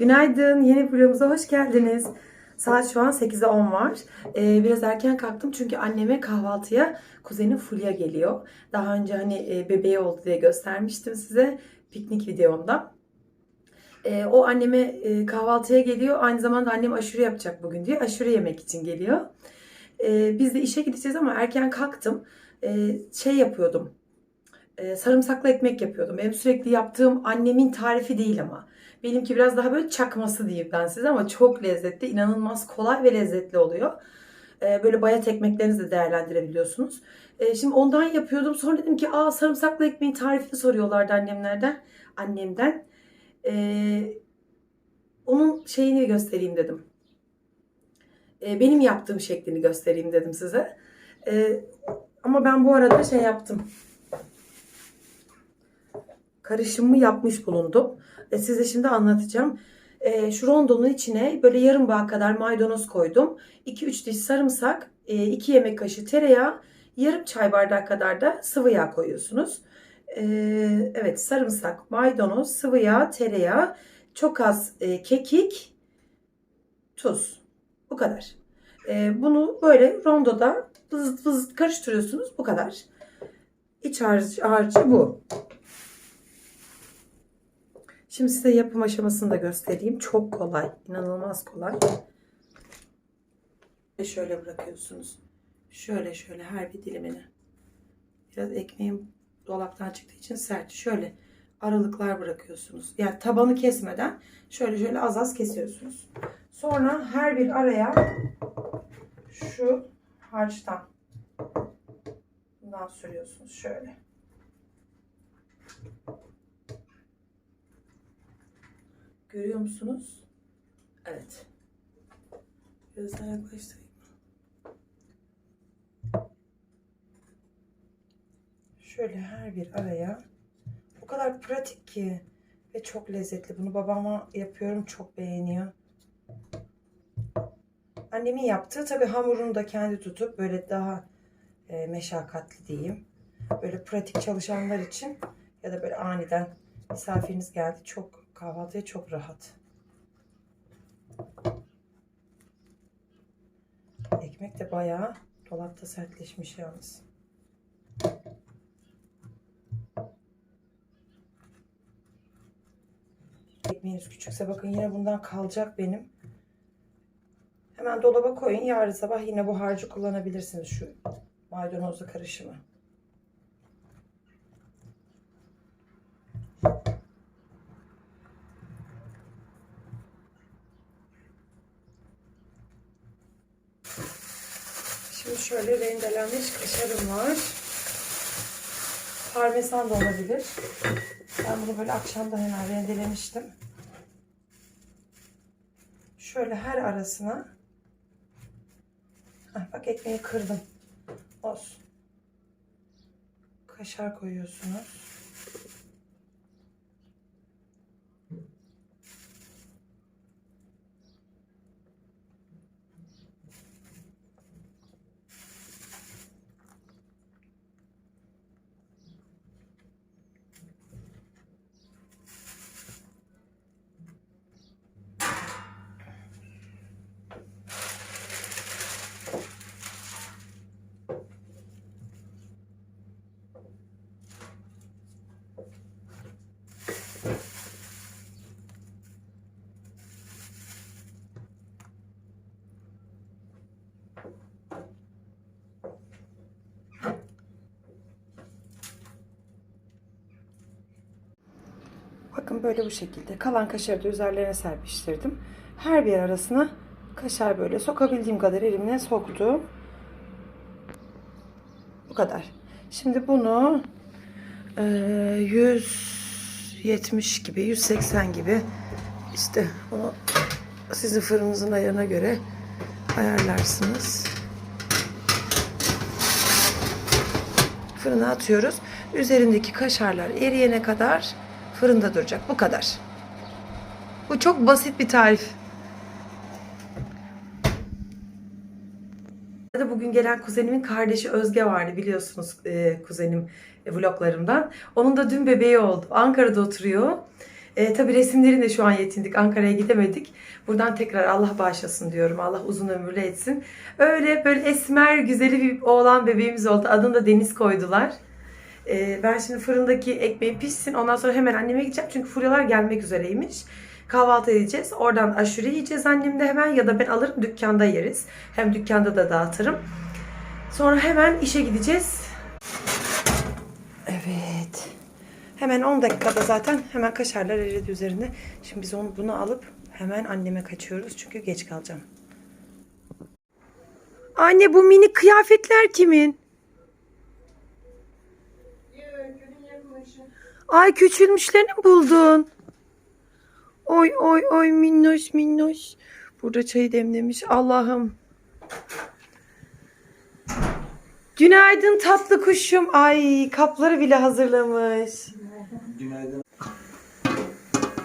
Günaydın, yeni vlogumuza hoş geldiniz. Saat şu an 8'e 10 var. Ee, biraz erken kalktım çünkü anneme kahvaltıya kuzenim Fulya geliyor. Daha önce hani e, bebeği oldu diye göstermiştim size piknik videomda. Ee, o anneme e, kahvaltıya geliyor. Aynı zamanda annem aşure yapacak bugün diye aşure yemek için geliyor. Ee, biz de işe gideceğiz ama erken kalktım. Ee, şey yapıyordum. Ee, sarımsaklı ekmek yapıyordum. Benim sürekli yaptığım annemin tarifi değil ama. Benimki biraz daha böyle çakması diyeyim ben size ama çok lezzetli, inanılmaz kolay ve lezzetli oluyor. Ee, böyle bayat ekmeklerinizi de değerlendirebiliyorsunuz. Ee, şimdi ondan yapıyordum. Sonra dedim ki aa sarımsaklı ekmeğin tarifini soruyorlardı annemlerden. Annemden. Ee, onun şeyini göstereyim dedim. Ee, benim yaptığım şeklini göstereyim dedim size. Ee, ama ben bu arada şey yaptım. Karışımı yapmış bulundum. E, size şimdi anlatacağım. E, şu rondonun içine böyle yarım bağ kadar maydanoz koydum. 2-3 diş sarımsak, 2 yemek kaşığı tereyağı, yarım çay bardağı kadar da sıvı yağ koyuyorsunuz. E, evet sarımsak, maydanoz, sıvı yağ, tereyağı, çok az e, kekik, tuz. Bu kadar. E, bunu böyle rondoda vız vız karıştırıyorsunuz. Bu kadar. İç harcı, harcı bu. Şimdi size yapım aşamasını da göstereyim. Çok kolay. inanılmaz kolay. Ve şöyle bırakıyorsunuz. Şöyle şöyle her bir dilimini. Biraz ekmeğim dolaptan çıktığı için sert. Şöyle aralıklar bırakıyorsunuz. Yani tabanı kesmeden şöyle şöyle az az kesiyorsunuz. Sonra her bir araya şu harçtan bundan sürüyorsunuz. Şöyle. Görüyor musunuz? Evet. Biraz daha yaklaştırayım. Şöyle her bir araya. O kadar pratik ki ve çok lezzetli. Bunu babama yapıyorum. Çok beğeniyor. Annemin yaptığı tabi hamurunu da kendi tutup böyle daha e, meşakkatli diyeyim. Böyle pratik çalışanlar için ya da böyle aniden misafiriniz geldi çok kahvaltıya çok rahat. Ekmek de bayağı dolapta sertleşmiş yalnız. Ekmeğiniz küçükse bakın yine bundan kalacak benim. Hemen dolaba koyun. Yarın sabah yine bu harcı kullanabilirsiniz şu maydanozlu karışımı. Şimdi şöyle rendelenmiş kaşarım var. Parmesan da olabilir. Ben bunu böyle akşamda hemen rendelemiştim. Şöyle her arasına Heh, bak ekmeği kırdım. Olsun. Kaşar koyuyorsunuz. Bakın böyle bu şekilde. Kalan kaşarı da üzerlerine serpiştirdim. Her bir arasına kaşar böyle sokabildiğim kadar elimle soktum. Bu kadar. Şimdi bunu e, 170 gibi, 180 gibi işte bunu sizin fırınınızın ayarına göre ayarlarsınız. Fırına atıyoruz. Üzerindeki kaşarlar eriyene kadar fırında duracak. Bu kadar. Bu çok basit bir tarif. Bugün gelen kuzenimin kardeşi Özge vardı biliyorsunuz e, kuzenim e, vloglarımdan. Onun da dün bebeği oldu. Ankara'da oturuyor. E, tabii resimlerin de şu an yetindik. Ankara'ya gidemedik. Buradan tekrar Allah bağışlasın diyorum. Allah uzun ömürlü etsin. Öyle böyle esmer güzeli bir oğlan bebeğimiz oldu. Adını da Deniz koydular. E, ben şimdi fırındaki ekmeği pişsin. Ondan sonra hemen anneme gideceğim. Çünkü furyalar gelmek üzereymiş. Kahvaltı edeceğiz. Oradan aşure yiyeceğiz annemde hemen ya da ben alırım dükkanda yeriz. Hem dükkanda da dağıtırım. Sonra hemen işe gideceğiz. Evet. Hemen 10 dakikada zaten hemen kaşarlar eridi üzerine. Şimdi biz onu bunu alıp hemen anneme kaçıyoruz çünkü geç kalacağım. Anne bu minik kıyafetler kimin? Ay küçülmüşlerini mi buldun? Oy oy oy minnoş minnoş. Burada çayı demlemiş. Allah'ım. Günaydın tatlı kuşum. Ay kapları bile hazırlamış. Günaydın.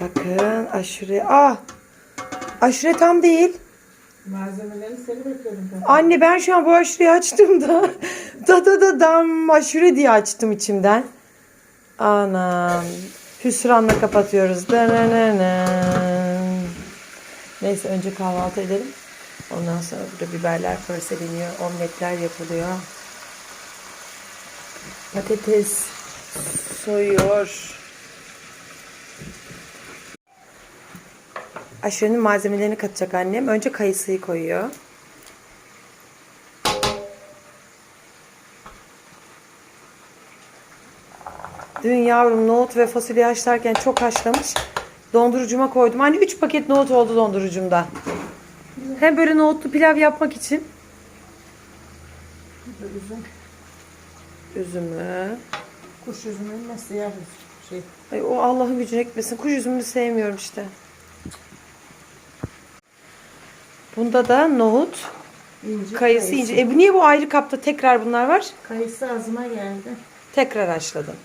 Bakın aşure. Ah. Aşure tam değil. Malzemeleri seni bekliyorum. Anne ben şu an bu aşureyi açtım da. Da da da dam aşure diye açtım içimden. Anam. Hüsranla kapatıyoruz. Neyse önce kahvaltı edelim. Ondan sonra burada biberler körseleniyor. Omletler yapılıyor. Patates soyuyor. Aşurenin malzemelerini katacak annem. Önce kayısıyı koyuyor. Dün yavrum nohut ve fasulye haşlarken çok haşlamış. Dondurucuma koydum. Hani 3 paket nohut oldu dondurucumda. Hem böyle nohutlu pilav yapmak için. Üzüm, Üzümü. kuş üzümünün ne siyah üzüm. Şey, Ay, o Allah'ın gücüne gitmesin. Kuş üzümünü sevmiyorum işte. Bunda da nohut, ince kayısı, ince. E bu niye bu ayrı kapta tekrar bunlar var? Kayısı ağzıma geldi. Tekrar haşladım.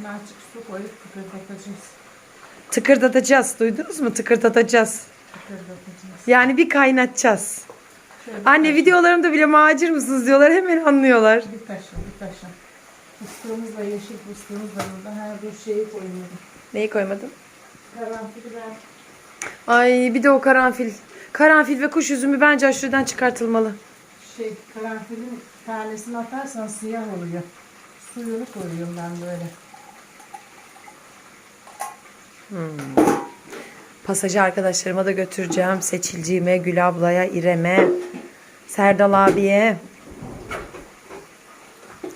Bunu açık su koyup kıpırdatacağız. Tıkırdatacağız. Duydunuz mu? Tıkırdatacağız. Kıpırdatacağız. Yani bir kaynatacağız. Şöyle Anne videolarımda bile macir mısınız diyorlar. Hemen anlıyorlar. bir taşla bir taşla. Fıstığımız da yeşil fıstığımız da burada. Her bir şeyi koyuyorum. Neyi koymadın? Karanfili ben Ay bir de o karanfil. Karanfil ve kuş üzümü bence aşureden çıkartılmalı. şey karanfilin tanesini atarsan siyah oluyor. Suyunu koyuyorum ben böyle. Pasajı arkadaşlarıma da götüreceğim. Seçilciğime, Gül ablaya, İrem'e, Serdal abiye.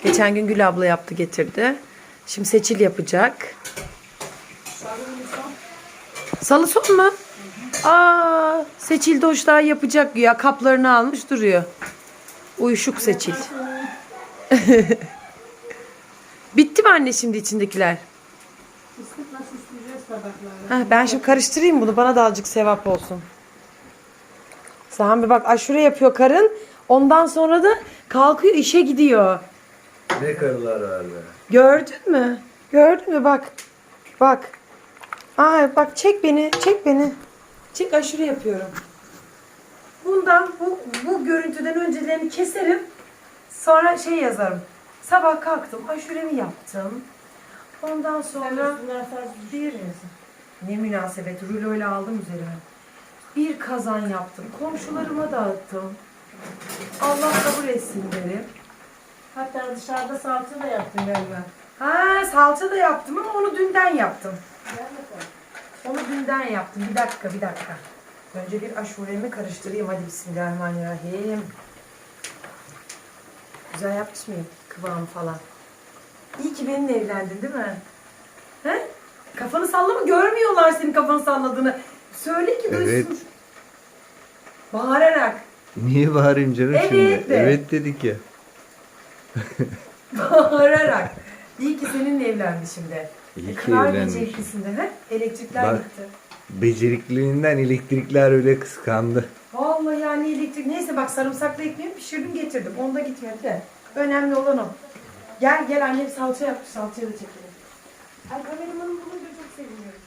Geçen gün Gül abla yaptı getirdi. Şimdi Seçil yapacak. Salı son mu? Aa, Seçil de hoş daha yapacak ya. Kaplarını almış duruyor. Uyuşuk Seçil. Bitti mi anne şimdi içindekiler? Heh, ben şimdi karıştırayım bunu. Bana da azıcık sevap olsun. Sami bak aşure yapıyor karın. Ondan sonra da kalkıyor işe gidiyor. Ne karılar var be. Gördün mü? Gördün mü bak. Bak. Ay bak çek beni. Çek beni. Çek aşure yapıyorum. Bundan bu, bu görüntüden öncelerini keserim. Sonra şey yazarım. Sabah kalktım aşuremi yaptım. Ondan sonra bir ne münasebet ruloyla aldım üzerime. Bir kazan yaptım. Komşularıma dağıttım. Allah kabul etsin derim. Hatta dışarıda salça da yaptın galiba. Ha salça da yaptım ama onu dünden yaptım. Onu dünden yaptım. Bir dakika bir dakika. Önce bir aşuremi karıştırayım. Hadi bismillahirrahmanirrahim. Güzel yapmış mıyım? Kıvamı falan. İyi ki benimle evlendin değil mi? He? Kafanı sallama görmüyorlar senin kafanı salladığını. Söyle ki duysun. Evet. Bağırarak. Niye bağırayım canım Evet şimdi? de. Evet dedik ya. Bağırarak. İyi ki seninle evlendi şimdi. İyi ki Kırar evlenmiş. gece ikisinde. He? Elektrikler Bak. gitti. Becerikliliğinden elektrikler öyle kıskandı. Vallahi yani elektrik. Neyse bak sarımsaklı ekmeği pişirdim getirdim. Onda gitmedi de. Önemli olan o. Gel gel annem salça yaptı. Salçayı da çekelim. Ay kameramanım bulunca çok seviniyorum.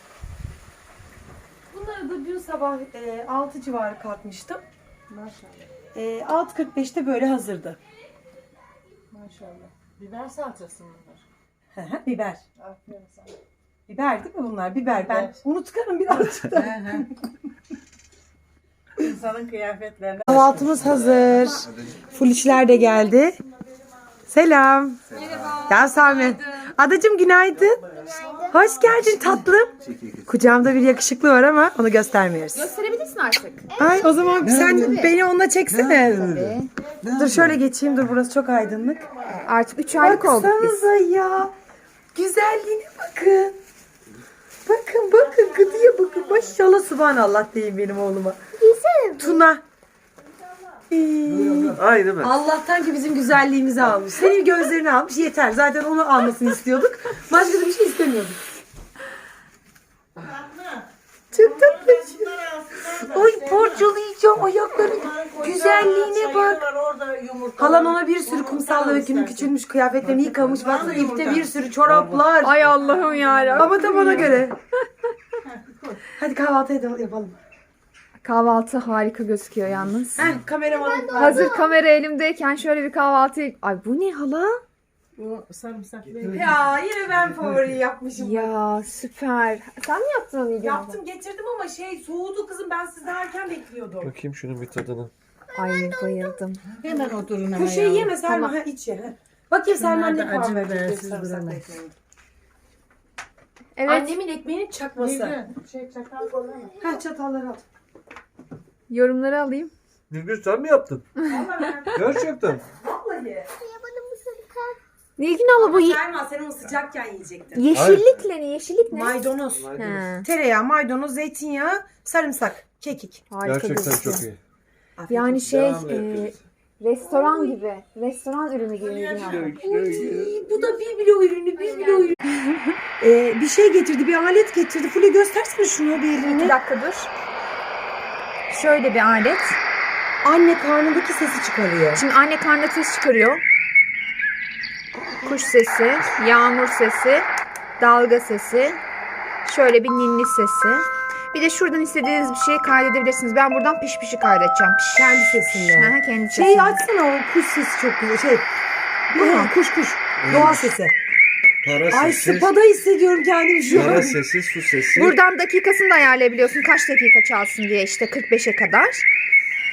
Bunları da dün sabah e, 6 civarı kalkmıştım. Maşallah. E, 6.45'te böyle hazırdı. Maşallah. Biber salçası mı var? Hı hı, biber. Aferin sana. Biber değil mi bunlar? Biber. Ben Evet. unutkanım birazcık da. İnsanın kıyafetlerine. Kahvaltımız hazır. Fuliçler de geldi. Selam. Merhaba. Ya Sami. Adacım günaydın. Hoş geldin tatlım. Kucağımda bir yakışıklı var ama onu göstermiyoruz. Gösterebilirsin artık. Ay o zaman sen beni onunla çeksene. Dur şöyle geçeyim dur burası çok aydınlık. Artık 3 aylık olduk biz. Baksanıza ya. Güzelliğine bakın. Bakın bakın gıdıya bakın. Maşallah subhanallah diyeyim benim oğluma. Tuna. Ay değil mi? Allah'tan ki bizim güzelliğimizi almış. Senin gözlerini almış yeter. Zaten onu almasını istiyorduk. Başka da bir şey istemiyorduk. Çok tatlı. Ay parçalayacağım ayaklarını. Güzelliğine bak. Halan ona bir sürü kumsalla öykünün küçülmüş kıyafetlerini yıkamış. Baksana ipte bir sürü çoraplar. Ay Allah'ım yarabbim. Ama tam ona göre. Hadi kahvaltı edelim yapalım. Kahvaltı harika gözüküyor yalnız. Heh, kameramanım. Hazır kamera elimdeyken şöyle bir kahvaltı... Ay bu ne hala? Bu sarımsaklı. Ya yine ben favori yapmışım. Ya süper. Sen mi yaptın onu Nilgün abla? Yaptım getirdim ama şey soğudu kızım ben sizden erken bekliyordum. Bakayım şunun bir tadına. Ay bayıldım. Hemen oturun ama Bu şeyi ya. yeme Selma ha iç ye. Bakayım Selma Bunlar ne da puan acı verecek bibersiz sarımsaklı bilemez. ekmeğine. Evet. Annemin ekmeğinin çakması. Şey çakal kola mı? Ha çatalları al. Yorumları alayım. Nilgün sen mi yaptın? Gerçekten. Vallahi. Nilgün abla bu ye- Selma sen onu sıcakken yiyecektin. yeşillikle ne? Yeşillik ne? Maydanoz. Ha, Tereyağı, maydanoz, zeytinyağı, sarımsak, kekik. harika Gerçekten gözüküyor. çok iyi. Yani şey Devam e, restoran gibi. Restoran ürünü gibi Nilgün abla. Bu da biblo ürünü, biblo ürünü. ee, bir şey getirdi, bir alet getirdi. Fulya göstersene şunu bir Bir elini. dakika dur. Şöyle bir alet. Anne karnındaki sesi çıkarıyor. Şimdi anne karnına ses çıkarıyor. Kuş sesi, yağmur sesi, dalga sesi, şöyle bir ninni sesi. Bir de şuradan istediğiniz bir şeyi kaydedebilirsiniz. Ben buradan piş pişi kaydedeceğim. Piş. Kendi sesinde. Ha, kendi Şeyi sesini. açsana o kuş sesi çok güzel. Şey, ha, kuş kuş. Doğa sesi. Para Ay sesi, spada hissediyorum kendimi şu para an. sesi, su sesi. Buradan dakikasını da ayarlayabiliyorsun. Kaç dakika çalsın diye işte 45'e kadar.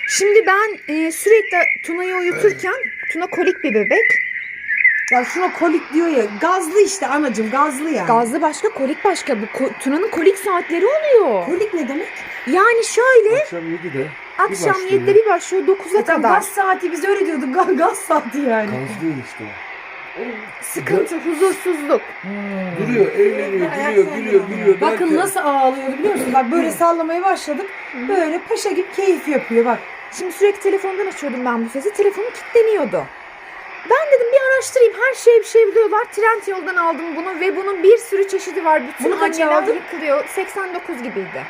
Şimdi ben e, sürekli Tuna'yı uyuturken Tuna kolik bir bebek. Ya şuna kolik diyor ya. Gazlı işte anacım gazlı ya. Gazlı başka, kolik başka. Bu ko- Tuna'nın kolik saatleri oluyor. Kolik ne demek? Yani şöyle Akşam 7'de. akşam başlıyor. 7'de bir başlıyor 9'a E tam kadar. gaz saati biz öyle diyorduk. Gaz, gaz saati yani. Gaz değil işte. Sıkıntı, huzursuzluk. Duruyor, eğleniyor, gülüyor, gülüyor, gülüyor. Bakın derken- nasıl ağlıyordu biliyor musun? Bak böyle sallamaya başladık. Böyle paşa gibi keyif yapıyor bak. Şimdi sürekli telefondan açıyordum ben bu sesi. Telefonum kilitleniyordu. Ben dedim bir araştırayım. Her şeye bir şey biliyorlar. Trend yoldan aldım bunu ve bunun bir sürü çeşidi var. Bütün Bunu kaça anneler aldın? yıkılıyor. 89 gibiydi.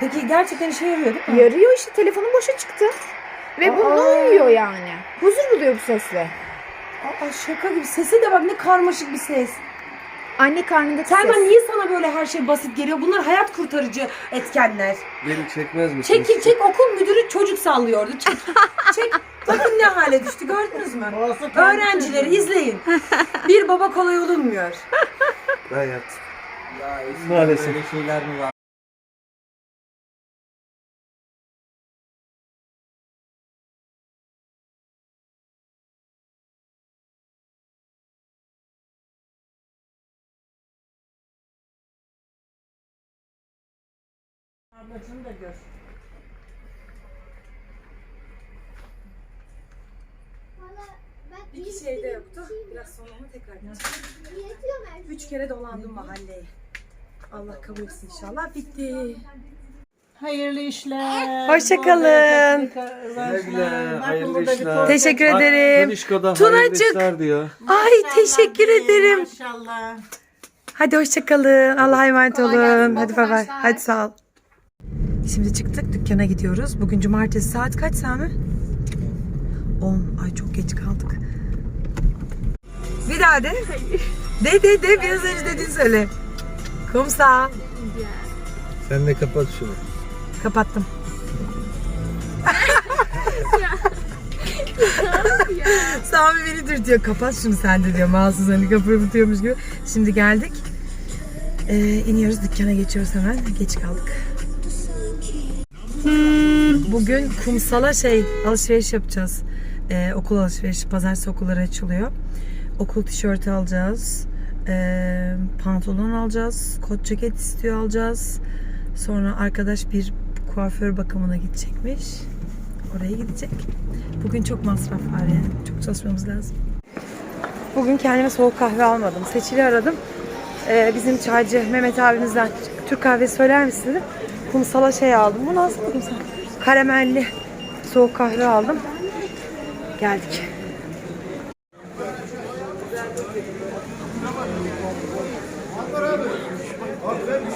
Peki gerçekten işe yarıyor değil mi? Yarıyor işte telefonum boşa çıktı. Ve bununla Aa. uyuyor yani. Huzur buluyor bu sesle. Aa, şaka gibi. Sesi de bak ne karmaşık bir ses. Anne karnındaki Selma ses. niye sana böyle her şey basit geliyor? Bunlar hayat kurtarıcı etkenler. Beni çekmez misin? Çek çek okul müdürü çocuk sallıyordu. Çek çek. Bakın ne hale düştü gördünüz mü? Olsun, Öğrencileri izleyin. Bir baba kolay olunmuyor. Yattım. Ya eskiden Maalesef. böyle şeyler mi var? Ablacını da gör. İki şey de yoktu. Biraz sonra onu tekrar gideceğim. Üç kere dolandım mahalleyi. Allah kabul etsin inşallah. Bitti. Hayırlı işler. Hoşça bol kalın. bereketli Güle kazançlar. güle, Bak, hayırlı işler. Teşekkür ederim. Tunacık. diyor. Ay teşekkür ederim. Maşallah. Hadi hoşçakalın. Allah'a emanet olun. Hadi bay bay. Hadi sağ ol. Şimdi çıktık dükkana gidiyoruz. Bugün cumartesi saat kaç Sami? 10. Ay çok geç kaldık. Bir daha de. De de de biraz önce dediğini söyle. Kumsal. Sen de kapat şunu. Kapattım. Sami beni dürtüyor. Kapat şunu sen de diyor. Mahsus hani kapıyı tutuyormuş gibi. Şimdi geldik. Ee, iniyoruz dükkana geçiyoruz hemen. Geç kaldık. Bugün kumsala şey alışveriş yapacağız. Ee, okul alışverişi. Pazartesi okulları açılıyor. Okul tişörtü alacağız. Ee, pantolon alacağız. Kot ceket istiyor alacağız. Sonra arkadaş bir kuaför bakımına gidecekmiş. Oraya gidecek. Bugün çok masraf var yani. Çok çalışmamız lazım. Bugün kendime soğuk kahve almadım. Seçili aradım. Ee, bizim çaycı Mehmet abimizden Türk kahvesi söyler misin. Kumsala şey aldım. Bu nasıl kumsal? Karamelli soğuk kahve aldım. Geldik.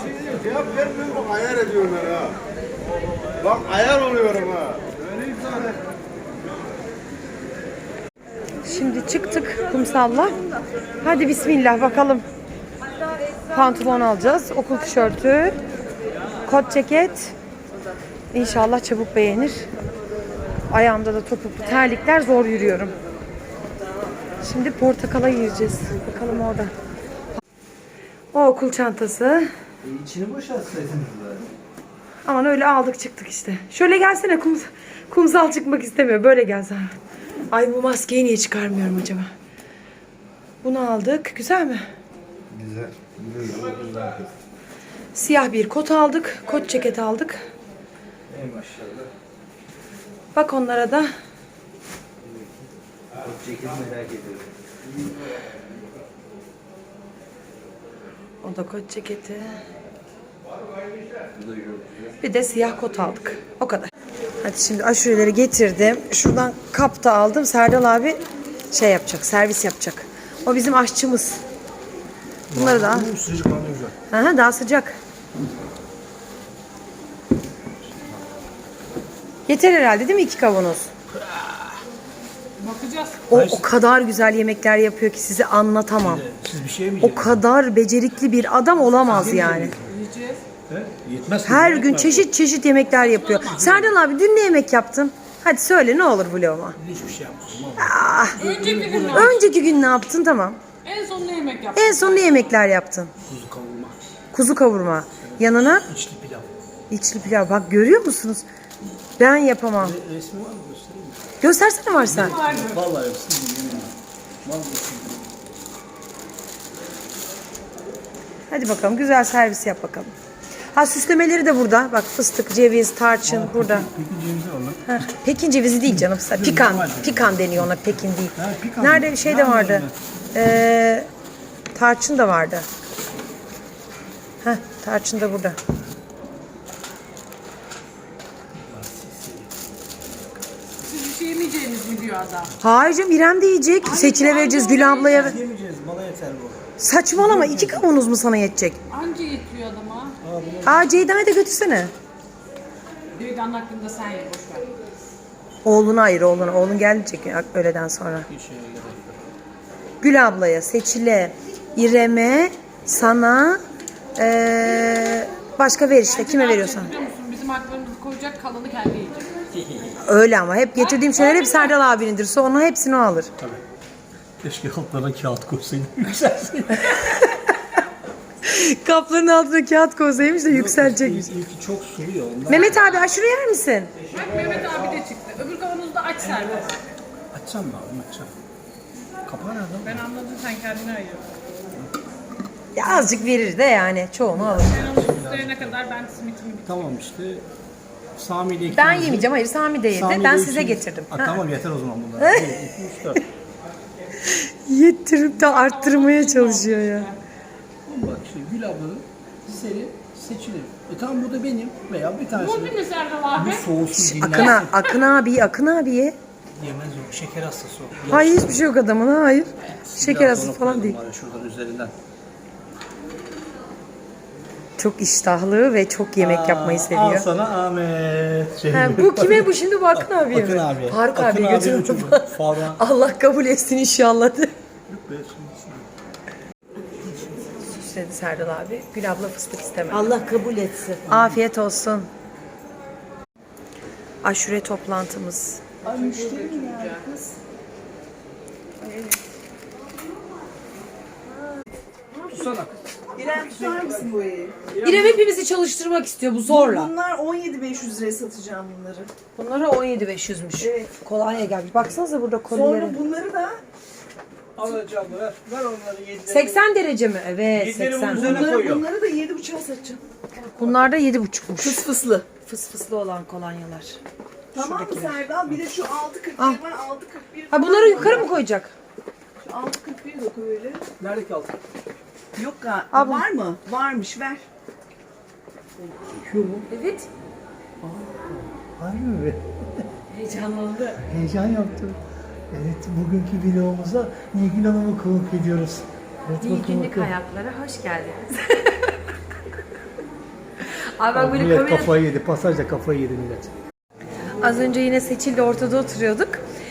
Şey diyeyim. Cevap vermiyorum bak ayar ediyorlar ha. Bak ayar oluyorum ha. Şimdi çıktık kumsalla. Hadi bismillah bakalım. Pantolon alacağız. Okul tişörtü. Kot ceket. İnşallah çabuk beğenir. Ayağımda da topuklu terlikler zor yürüyorum. Şimdi portakala gireceğiz. Bakalım orada. O okul çantası. İçini boşaltsaydınız. Aman öyle aldık çıktık işte. Şöyle gelsene kum, kumsal çıkmak istemiyor. Böyle gelsen. Ay bu maskeyi niye çıkarmıyorum acaba? Bunu aldık. Güzel mi? Güzel. Güzel. Güzel. Siyah bir kot aldık. Kot ceket aldık. Bak onlara da. O ceketi merak ediyorum. O da kot ceketi. Bir de siyah kot aldık. O kadar. Hadi şimdi aşureleri getirdim. Şuradan kap da aldım. Serdal abi şey yapacak, servis yapacak. O bizim aşçımız. Bunları da al. Sıcak. Aha, daha sıcak. Yeter herhalde değil mi iki kavanoz? Bakacağız. O, o kadar güzel yemekler yapıyor ki size anlatamam. Siz bir şey mi O kadar becerikli bir adam olamaz yani. Yiyeceğiz. Yetmez. Her gün çeşit çeşit yemekler yapıyor. Serdal abi dün ne yemek yaptın? Hadi söyle ne olur vloguma. Hiçbir şey yapmadım. Önceki gün Önceki gün ne yaptın tamam. en son ne yemek yaptık? En son ne yemekler yaptın? Kuzu kavurma. Kuzu kavurma. Yanına içli pilav. içli pilav. Bak görüyor musunuz? Ben yapamam. Resmi var mı göstereyim mi? Göstersene varsa. Vallahi yok. Siz yemin ederim. Vallahi Hadi bakalım güzel servis yap bakalım. Ha süslemeleri de burada. Bak fıstık, ceviz, tarçın burada. Peki cevizi var lan. Ha, Pekin cevizi değil canım. Pikan. Pikan deniyor ona Pekin değil. Ha, pikan. Nerede şey de vardı. Ee, tarçın da vardı. Heh, tarçın da burada. Siz bir şey yemeyeceğiniz mi diyor adam. Hayır canım İrem de yiyecek. Seçile vereceğiz Gül ablaya. Yemeyeceğiz. Bana yeter bu. Saçmalama iki kavanoz mu sana yetecek? Anca yetiyor adama. Aa Ceyda'ya da götürsene. Duygan hakkında sen ye boş ver. Oğluna ayır oğluna. Oğlun gelecek öğleden sonra. Gül ablaya, Seçil'e, İrem'e, sana, ee, başka ver işte. Kime veriyorsan. Bizim haklarımızı koyacak kalanı kendi yiyecek. Öyle ama hep getirdiğim şeyler hep Serdal abinindir. Sonra hepsini o alır. Keşke altlara kağıt koysaydım. Yükselseydim. Kapların altına kağıt koysaymış da yükselecekmiş. İlki çok sulu ya ondan. Mehmet abi aşırı yer misin? Bak Mehmet abi de çıktı. Öbür kavanozu da aç serbest. Açsam mı abi açsam. Kapağı nerede? Ben anladım sen kendine ayır. Ya azıcık verir de yani. Çoğunu alır. Süslerine kadar ben simitimi Tamam işte. Sami ile Ben yemeyeceğim. Hayır Sami de yedi. Ben size getirdim. Ha, tamam yeter o zaman bunlar. 1, 2, 3, 4. Yettirip de arttırmaya çalışıyor ya. Bak işte Gül ablanın seri seçilir. E tamam bu da benim veya bir tanesi. Bu değil mi Serdal abi? Soğusun Akın, dinlensin. a- Akın abi, Akın abiye. Yemez o. Şeker hastası o. Hayır hiçbir şey yok adamın. Hayır. Şeker Biraz hastası onu falan koyalım değil. bari Şuradan üzerinden. Çok iştahlı ve çok yemek yapmayı Al seviyor. sana Ahmet. Şey, Ha, bu kime bu şimdi bu Akın abiye Akın mi? abi. Faruk Akın abi götürün. Allah kabul etsin inşallah. de. Süsledi Serdal abi. Gül abla fıstık istemedi. Allah kabul etsin. Afiyet olsun. Aşure toplantımız. İrem tutar mısın bu evi? İrem hepimizi çalıştırmak istiyor bu zorla. Bunlar 17.500 liraya satacağım bunları. Bunlara 17.500'müş. Evet. Kolonya gelmiş. Baksanıza burada kolyeleri. Sonra bunları da Alacağım ver. Ver onları 7 80 derece mi? Evet Yedileri bunun 80. üzerine bunları, koyuyorum. bunları da 7.5'a satacağım. Bunlar da 7,5'muş. Fıs fıslı. Fıs fıslı olan kolonyalar. Tamam mı Serdal? Bir de şu 6.41 Al. var 6.41. Ha bunları yukarı mı koyacak? 6.41 de koy öyle. Nerede kaldı? Yok. Al bunu. Var mı? Varmış ver. Evet. Harbi mi? Heyecanlandı. Heyecan yaptım. Evet, bugünkü vlogumuza Nilgün Hanım'ı konuk ediyoruz. Evet, bakın Günlük bakın. hayatlara hoş geldiniz. Abi bak böyle kamera... kafayı yedi, pasajda kafayı yedi millet. Az önce yine Seçil'le ortada oturuyorduk.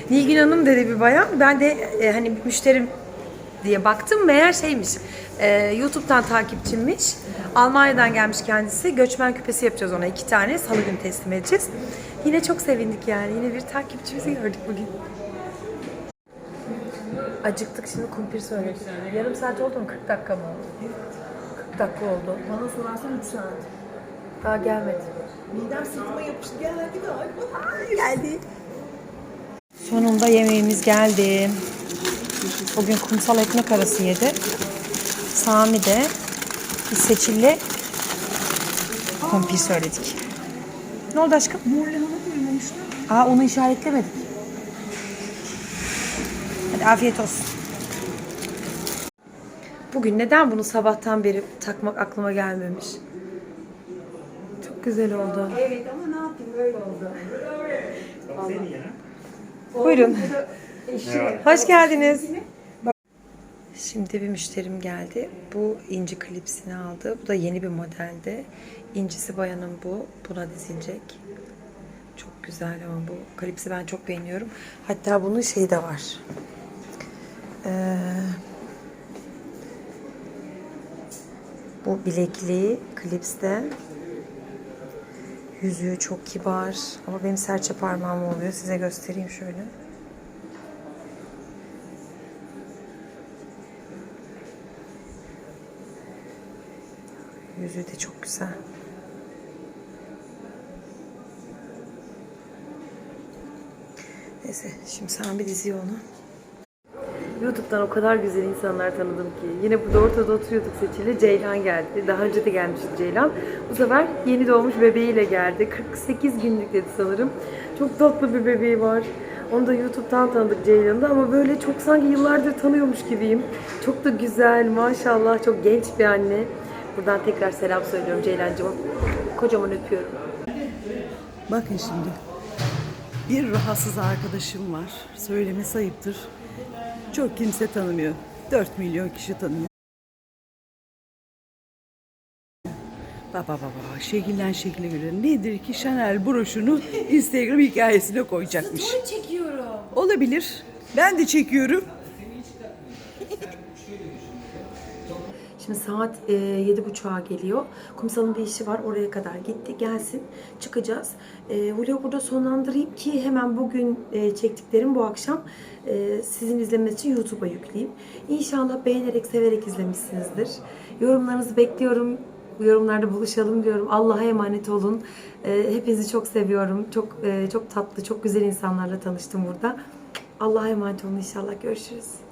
Nilgün Hanım dedi bir bayan. Ben de e, hani müşterim diye baktım. Meğer şeymiş, e, YouTube'dan takipçimmiş. Almanya'dan gelmiş kendisi. Göçmen küpesi yapacağız ona iki tane. Salı günü teslim edeceğiz. Yine çok sevindik yani. Yine bir takipçimizi gördük bugün. Acıktık şimdi kumpir söyledik. Yarım saat oldu mu? 40 dakika mı oldu? 40 dakika oldu. Bana sorarsan 3 saat. Daha gelmedi. Midem sırtıma yapıştı geldi galiba. Geldi. Sonunda yemeğimiz geldi. Bugün kumsal ekmek arası yedi. Sami de biz Seçil'le kumpir söyledik. Ne oldu aşkım? Aa onu işaretlemedik. Hadi afiyet olsun. Bugün neden bunu sabahtan beri takmak aklıma gelmemiş? Çok güzel oldu. Evet ama ne yapayım böyle oldu. Buyurun. Hoş geldiniz. Şimdi bir müşterim geldi. Bu inci klipsini aldı. Bu da yeni bir modelde. İncisi bayanın bu. Buna dizilecek. Çok güzel ama bu. Klipsi ben çok beğeniyorum. Hatta bunun şeyi de var. Ee, bu bilekliği klipste. Yüzüğü çok kibar. Ama benim serçe parmağım oluyor. Size göstereyim şöyle. Yüzüğü de çok güzel. Neyse şimdi sen bir diziyor onu. YouTube'dan o kadar güzel insanlar tanıdım ki. Yine burada ortada oturuyorduk Seçil'le. Ceylan geldi. Daha önce de gelmişti Ceylan. Bu sefer yeni doğmuş bebeğiyle geldi. 48 günlük dedi sanırım. Çok tatlı bir bebeği var. Onu da YouTube'dan tanıdık Ceylan'ı ama böyle çok sanki yıllardır tanıyormuş gibiyim. Çok da güzel maşallah çok genç bir anne. Buradan tekrar selam söylüyorum Ceylancığıma. Kocaman öpüyorum. Bakın şimdi. Bir rahatsız arkadaşım var. Söylemesi ayıptır. Çok kimse tanımıyor. 4 milyon kişi tanıyor. Baba baba şekillen şekile göre nedir ki Chanel broşunu Instagram hikayesine koyacakmış. Story çekiyorum. Olabilir. Ben de çekiyorum. Şimdi saat e, yedi buçuğa geliyor. Kumsal'ın bir işi var. Oraya kadar gitti. Gelsin. Çıkacağız. E, vlogu burada sonlandırayım ki hemen bugün e, çektiklerim bu akşam e, sizin izlemeniz için YouTube'a yükleyeyim. İnşallah beğenerek, severek izlemişsinizdir. Yorumlarınızı bekliyorum. Yorumlarda buluşalım diyorum. Allah'a emanet olun. E, hepinizi çok seviyorum. Çok e, çok tatlı, çok güzel insanlarla tanıştım burada. Allah'a emanet olun inşallah. Görüşürüz.